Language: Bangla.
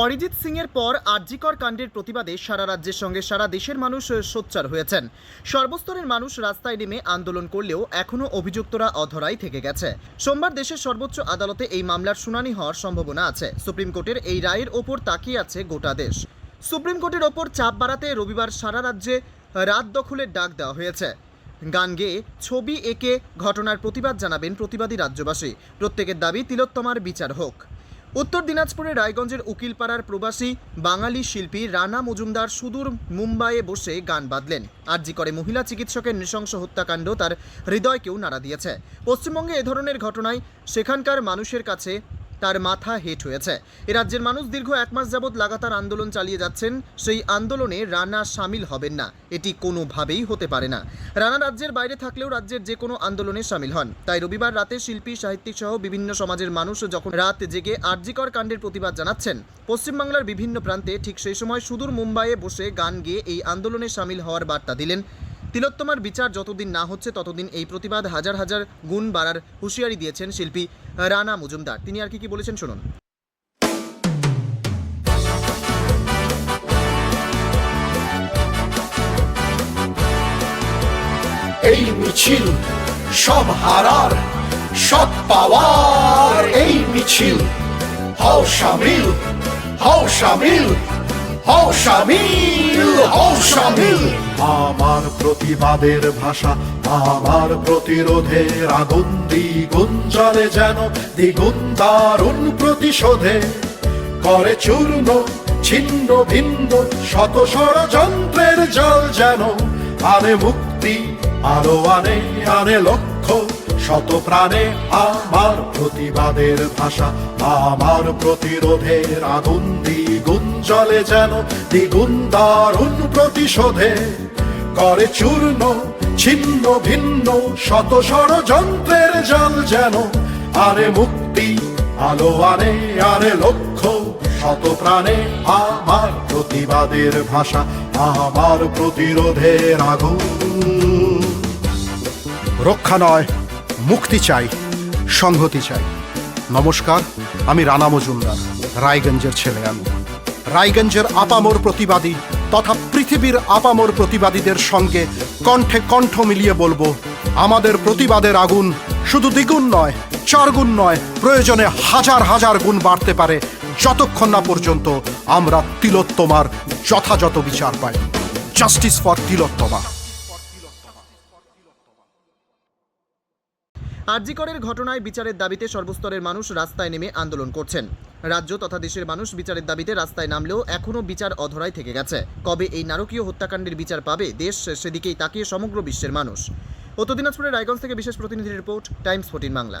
অরিজিৎ সিং এর পর আরজিকর কাণ্ডের প্রতিবাদে সারা রাজ্যের সঙ্গে সারা দেশের মানুষ সোচ্চার হয়েছেন। সর্বস্তরের মানুষ রাস্তায় নেমে আন্দোলন করলেও এখনও অভিযুক্তরা অধরাই থেকে গেছে। সোমবার দেশের সর্বোচ্চ আদালতে এই মামলার শুনানি হওয়ার সম্ভাবনা আছে। সুপ্রিম কোর্টের এই রায়ের ওপর তাকিয়ে আছে গোটা দেশ। সুপ্রিম কোর্টের ওপর চাপ বাড়াতে রবিবার সারা রাজ্যে রাত দখলের ডাক দেওয়া হয়েছে। গান গেয়ে ছবি এঁকে ঘটনার প্রতিবাদ জানাবেন প্রতিবাদী রাজ্যবাসী। প্রত্যেকের দাবি, তিলোত্তমার বিচার হোক। উত্তর দিনাজপুরের রায়গঞ্জের উকিলপাড়ার প্রবাসী বাঙালি শিল্পী রানা মজুমদার সুদূর মুম্বাইয়ে বসে গান বাঁধলেন। আরজি করে মহিলা চিকিৎসকের নৃশংস হত্যাকাণ্ড তার হৃদয়কেও নাড়া দিয়েছে। পশ্চিমবঙ্গে এ ধরনের ঘটনায় সেখানকার মানুষের কাছে তার মাথা হেট হয়েছে। এ রাজ্যের মানুষ দীর্ঘ এক মাস যাবৎ লাগাতার আন্দোলন চালিয়ে যাচ্ছেন, সেই আন্দোলনে রানা সামিল হবেন না। এটি কোনোভাবেই হতে পারে না। রানা রাজ্যের বাইরে থাকলেও রাজ্যের যে কোনো আন্দোলনে সামিল হন। তাই রবিবার রাতে শিল্পী, সাহিত্যিক সহ বিভিন্ন সমাজের মানুষ যখন রাত জেগে আরজিকর কাণ্ডের প্রতিবাদ জানাচ্ছেন, পশ্চিমবাংলার বিভিন্ন প্রান্তে ঠিক সেই সময় সুদূর মুম্বাইয়ে বসে গান গেয়ে এই আন্দোলনে সামিল হওয়ার বার্তা দিলেন তিলোত্তমার বিচার যতদিন না হচ্ছে, ততদিন এই প্রতিবাদ হাজার হাজার গুণ বাড়ার হুঁশিয়ারি দিয়েছেন শিল্পী রানা মজুমদার। তিনি আর কি কি বলেছেন শুনুন। এই মিছিল সব হারার সব পাওয়ার, এই মিছিল। হও সামিল হও সামিল হও আমার প্রতিবাদের ভাষা, আমার প্রতিরোধের আগুন দ্বিগুণ জলে যেন, দ্বিগুণ দারুণ প্রতিশোধে। করে চূর্ণ, ছিন্ন, ভিন্ন, শত ষড়যন্ত্রের জল যেন, আনে মুক্তি, আলো আনে আনে লক্ষ্য। শত প্রাণে আমার প্রতিবাদের ভাষা, আমার প্রতিরোধের আগুন দ্বিগুণ জলে যেন, দ্বিগুণ দারুণ প্রতিশোধে। করে চূর্ণ, ছিন্ন, ভিন্ন, শত ষড়যন্ত্রের জল যেন, আরে মুক্তি আলো আরে আরে লক্ষ্য শত প্রাণে আমার প্রতিবাদের ভাষা, আমার প্রতিরোধের আগুন। রক্ষা নয় মুক্তি চাই, সংহতি চাই। নমস্কার, আমি রানা মজুমদার, রায়গঞ্জের ছেলে আমি। রায়গঞ্জের আপামোর প্রতিবাদী তথা পৃথিবীর আপামোর প্রতিবাদীদের সঙ্গে কণ্ঠে কণ্ঠ মিলিয়ে বলব, আমাদের প্রতিবাদের আগুন শুধু দ্বিগুণ নয়, চারগুণ নয়, প্রয়োজনে হাজার হাজার গুণ বাড়তে পারে। যতক্ষণ না পর্যন্ত আমরা তিলোত্তমার যথাযথ বিচার পাই। জাস্টিস ফর তিলোত্তমা। আরজিকরের ঘটনায় বিচারের দাবিতে সর্বস্তরের মানুষ রাস্তায় নেমে আন্দোলন করছেন। রাজ্য তথা দেশের মানুষ বিচারের দাবিতে রাস্তায় নামলেও এখনও বিচার অধরাই থেকে গেছে। কবে এই নারকীয় হত্যাকাণ্ডের বিচার পাবে দেশ, সেদিকেই তাকিয়ে সমগ্র বিশ্বের মানুষ। উত্তর দিনাজপুরের রায়গঞ্জ থেকে বিশেষ প্রতিনিধি রিপোর্ট, টাইমস ফোর্টিন বাংলা।